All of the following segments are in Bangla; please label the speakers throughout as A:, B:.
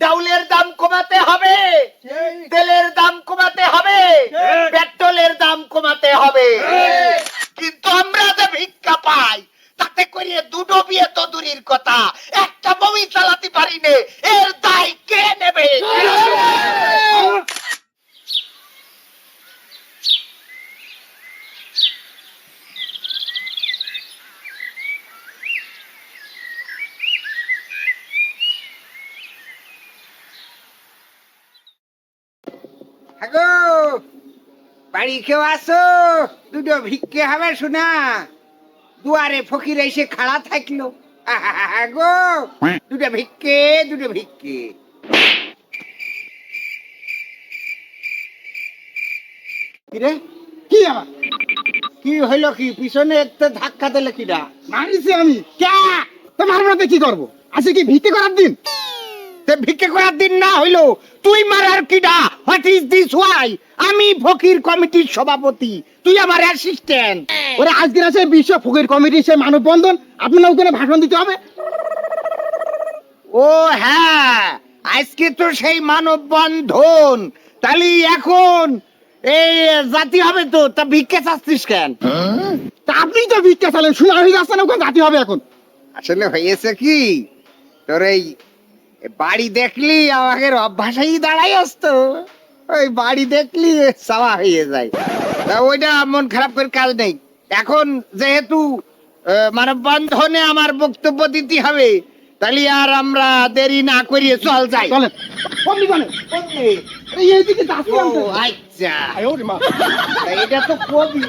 A: ডাউলের দাম কমাতে হবে তেলের দাম কমাতে হবে পেট্রোলের দাম কমাতে হবে কিন্তু আমরা যে ভিক্ষা পাই তাতে করে দুটো বিয়ে তো দূরের কথা একটা বমি চালাতে পারি নে এর দায় কে নেবে
B: হ্যাগো বাড়ি কেউ আসো দুটো ভিক্ষে হবে শোনা। দুয়ারে ফকির এসে খাড়া থাকল। গো দুটো ভিক্ষে দুটো ভিক্ষে। কিরে?
C: কি আমার
B: কি হইল কি? পিছনে একটা ধাক্কা দিলে কিরা
C: মারিছি আমি।
B: ক্যা?
C: তো মারবাতে কি করব? আজকে কি ভিত্তি করার দিন?
B: তে ভিক্ষে করার দিন না হইল। তুই মারার কিডা? হোয়াট ইজ দিস ওয়াই আমি ফকির কমিটির সভাপতি। তুই আমার অ্যাসিস্ট্যান্ট
C: ওরা আজকের আছে বিশ্ব ফকির কমিটির সেই মানব বন্ধন আপনার ওখানে ভাষণ দিতে হবে।
B: ও হ্যাঁ আজকে তো সেই মানব বন্ধন তাহলে এখন এই জাতি হবে তো, তা ভিক্ষে চাচ্ছিস কেন?
C: তা আপনি তো ভিক্ষা চালেন শোনা হয়ে যাচ্ছে না, ওখানে জাতি হবে এখন।
B: আসলে হয়েছে কি? তোর এই বাড়ি দেখলি আমাকে অভ্যাসেই দাঁড়াই আসতো। ওই বাড়ি দেখলি চাওয়া হয়ে যায়। তা ওইটা মন খারাপ করে কাজ নেই। এখন যেহেতু আহ, মানে বন্ধনে আমার বক্তব্য দিতে হবে তাহলে আর আমরা দেরি না করিয়ে চল যাই।
C: চলেন তো।
B: আচ্ছা। এটা তো কবি।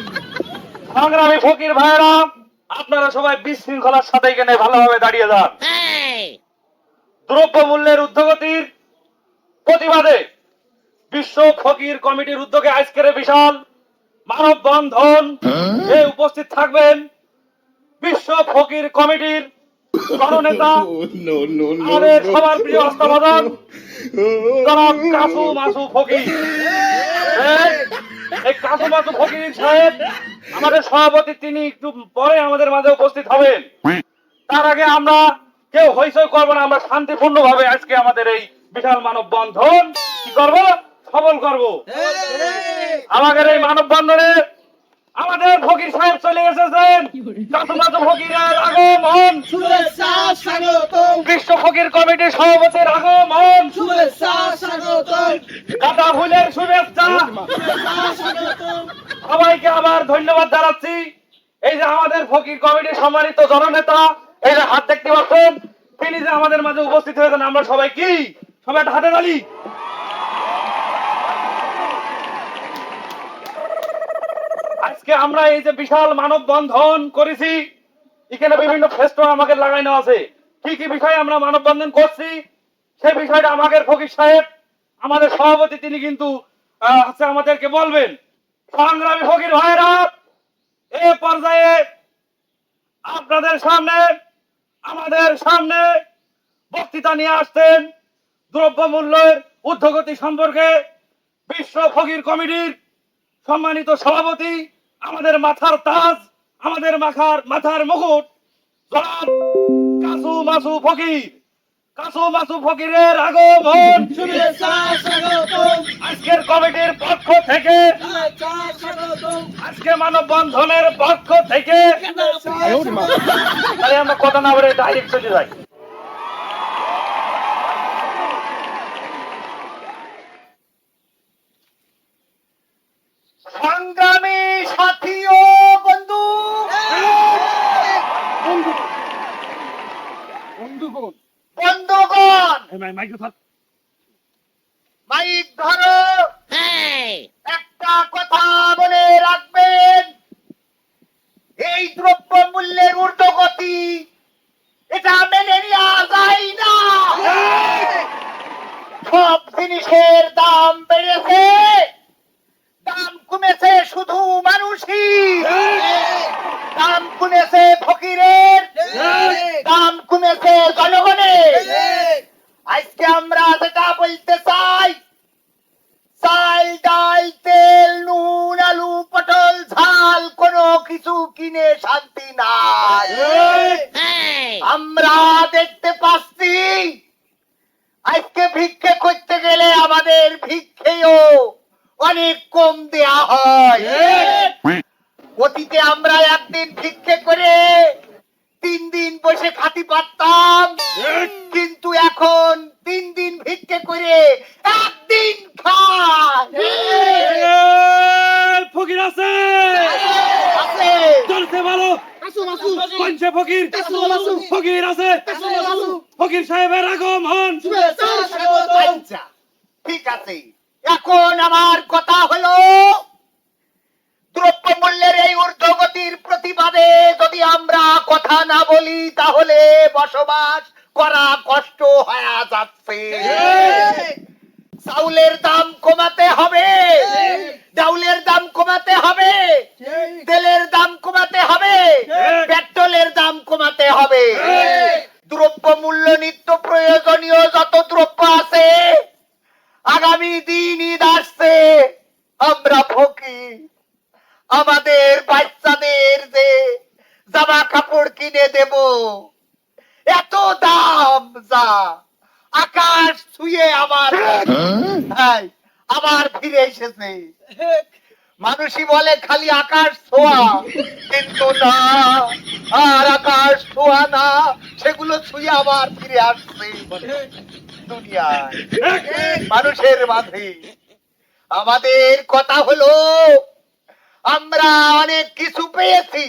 D: সংগ্রামী ফকির ভাইরা আপনারা সবাই বিশৃঙ্খলার সাথে এখানে ভালোভাবে দাঁড়িয়ে যান। দ্রব্য মূল্যের ঊর্ধ্বগতির প্রতিবাদে বিশ্ব ফকির কমিটির উদ্যোগে আজকের বিশাল মানব বন্ধন এ উপস্থিত থাকবেন বিশ্ব ফকির কমিটির জননেতা আমাদের সবার প্রিয় অস্ত্রবাদন জনাব কাসু মাসু ফকির এই- এই কাসু মাসু ফকির সাহেব আমাদের সভাপতি তিনি একটু পরে আমাদের মাঝে উপস্থিত হবেন তার আগে আমরা কেউ হইচই করব না আমরা শান্তিপূর্ণ ভাবে আজকে আমাদের এই বিশাল মানব বন্ধন কি করব? সফল করব। আমাদের এই মানব বন্ধনে আমাদের ফকির সাহেব চলে এসেছেন। কাসুমাতু ফকিরের আগমন। বিশ্ব ফকির কমিটির সভাপতির আগমন। গাঁদা ফুলের শুভেচ্ছা। সবাইকে আবার ধন্যবাদ জানাচ্ছি। এই যে আমাদের ফকির কমিটির সম্মানিত জননেতা এই যে হাত দেখতে পাচ্ছেন, তিনি যে আমাদের মাঝে উপস্থিত হয়েছেন আমরা সবাই কি? সবাই একটা হাতে তালি আজকে আমরা এই যে বিশাল মানব বন্ধন করেছি, এখানে বিভিন্ন ফেস্টন আমাকে লাগানো আছে। কি কি বিষয়ে আমরা মানব বন্ধন করছি সেই বিষয়টা আমাদের ফকির সাহেব, আমাদের সভাপতি, তিনি কিন্তু হচ্ছে আমাদেরকে বলবেন। সংগ্রামী ফকির ভাইরা, এ পর্যায়ে আপনাদের সামনে আমাদের সামনে বক্তৃতা নিয়ে আসতেন দ্রব্যমূল্যের ঊর্ধ্বগতি সম্পর্কে বিশ্ব ফকির কমিটির সম্মানিত সভাপতি, আমাদের মাথার তাজ, আমাদের মাথার মাথার মুকুট কাসু মাসু ফকির। আজকের কমিটির পক্ষ থেকে আজকে পক্ষ থেকে। তাহলে আমরা ডাইরেক্ট চলে যাই
A: সংগ্রামী সাথী
C: বন্ধুগণ
D: মাইক্রো
A: মাইক ধরো। একটা কথা মনে রাখবেন। এই দ্রব্য মূল্যের ঊর্ধ্বগতি এটা মেনে নেওয়া যায় না। সব জিনিসের দাম বেড়েছে। দাম কমেছে শুধু মানুষই। দাম কমেছে ফকিরের। দাম কমেছে জনগণের। আজকে আমরা যেটা বলতে চাই চাল ডাল তেল নুন আলু পটল ঝাল কোনো কিছু কিনে শান্তি নাই। আমরা দেখতে পাচ্ছি আজকে ভিক্ষে করতে গেলে আমাদের ভিক্ষেও অনেক কম দেয়া হয়। অতীতে আমরা একদিন ভিক্ষে করে তিন দিন বসে খাতি পারতাম কিন্তু এখন তিন দিন ভিক্ষে করে একদিন খায়
D: এই, ফকির আছে
A: আছে।
D: চলছে ভালো
C: আসুন আসুন
D: পঞ্চে ফকির
C: আসুন, আসুন।
D: ফকির আছে
C: আসুন আসুন
D: ফকির সাহেবের আগমন।
A: আচ্ছা ঠিক আছে। এখন আমার কথা হলো দ্রব্য মূল্যের এই ঊর্ধ্বগতির প্রতিবাদে যদি আমরা কথা না বলি তাহলে বসবাস করা কষ্ট হয়ে যাচ্ছে। চাউলের দাম কমাতে হবে। ডাউলের দাম কমাতে হবে। তেলের দাম কমাতে হবে। পেট্রোলের দাম কমাতে হবে। দ্রব্য মূল্য নিত্য প্রয়োজনীয় যত দ্রব্য আছে আগামী দিন ঈদ আসছে। আমরা ফকির। আমাদের বাচ্চাদের যে জামা কাপড় কিনে দেব এত দাম যা আকাশ ছুঁয়ে আমার ভাই আবার ফিরে এসেছে। মানুষই বলে খালি আকাশ ছোঁয়া। কিন্তু না, আর আকাশ ছোঁয়া না, সেগুলো ছুঁয়ে আবার ফিরে দুনিয়ায়। মানুষের মাঝে। আমাদের কথা হলো, আমরা অনেক কিছু পেয়েছি।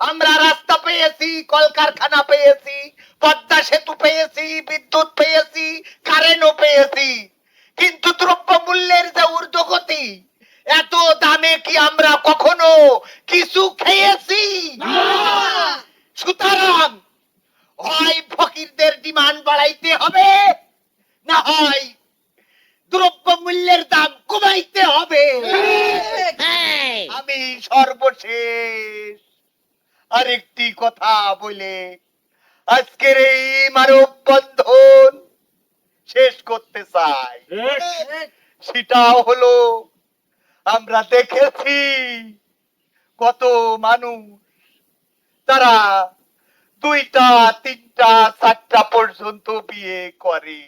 A: আমরা রাস্তা পেয়েছি, কলকারখানা পেয়েছি, পদ্মা সেতু পেয়েছি, বিদ্যুৎ পেয়েছি কারেন্টও পেয়েছি। কিন্তু দ্রব্য মূল্যের যে ঊর্ধ্বগতি এত দামে কি আমরা কখনো কিছু খেয়েছি? সুতরাং হয় ফকিরদের ডিমান্ড বাড়াইতে হবে না হয় দ্রব্য মূল্যের দাম কমাইতে হবে। আমি সর্বশেষ আরেকটি কথা বলে আজকের এই মানব বন্ধন শেষ করতে চাই। সেটা হলো আমরা দেখেছি কত মানুষ তারা দুইটা তিনটা চারটা পর্যন্ত বিয়ে করে।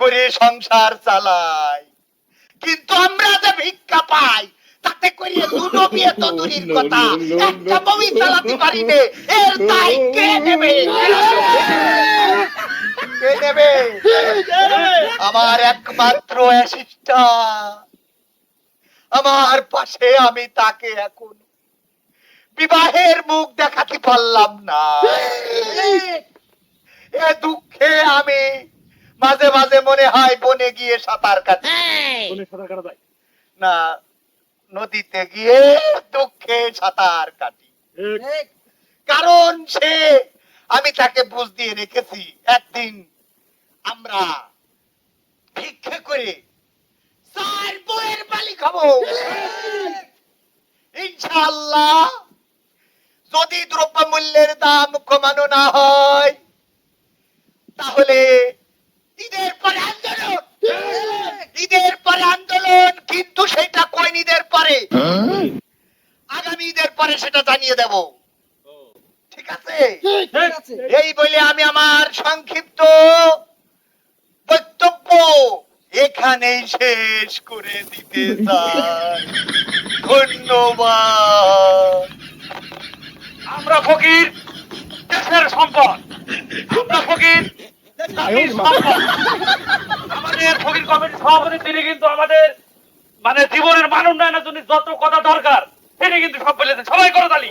A: করে সংসার চালায়। কিন্তু আমরা যে ভিক্ষা পাই তাতে করে দুটো বিয়ে তো দূরের কথা। একটা বমি চালাতে পারি নে এর দায় কে নেবে? কে নেবে? আমার একমাত্র অ্যাসিস্ট্যান্ট আমার পাশে আমি তাকে এখন। বিবাহের মুখ দেখাতে পারলাম না। এ দুঃখে আমি মাঝে মাঝে মনে হয় বনে গিয়ে সাঁতার কাটি। না নদীতে গিয়ে দুঃখে সাঁতার কাটি। কারণ সে আমি তাকে বুঝ দিয়ে রেখেছি একদিন আমরা ভিক্ষে করে চার খাব ইনশাআল্লাহ যদি দ্রব্য মূল্যের দাম কমানো না হয় তাহলে ঈদের পরে আন্দোলন। ঈদের পরে আন্দোলন কিন্তু সেটা কয় ঈদের পরে। আগামী ঈদের পরে সেটা জানিয়ে দেব। ঠিক আছে। এই বলে আমি আমার সংক্ষিপ্ত বক্তব্য এখানেই শেষ করে দিতে চাই। ধন্যবাদ।
D: আমরা ফকির দেশের সম্পদ। আমরা ফকির আমাদের ফকির কমিটির সভাপতি তিনি কিন্তু আমাদের মানে জীবনের মান উন্নয়নের জন্য যত কথা দরকার তিনি কিন্তু সব বলেছেন সবাই করো তালি।